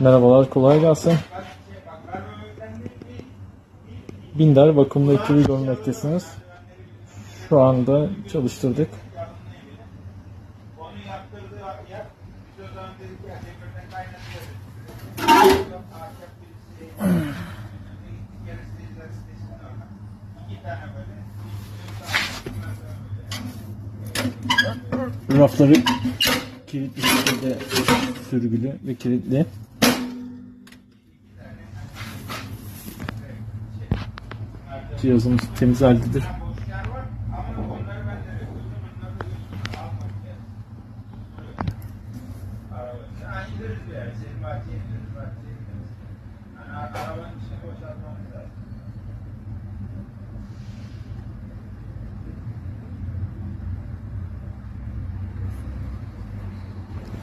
Merhabalar, kolay gelsin. Binder bakımlı ekibi görmektesiniz. Şu anda çalıştırdık. Rafları kilitli şekilde sürgülü ve kilitli. Cihazımız temiz haldedir.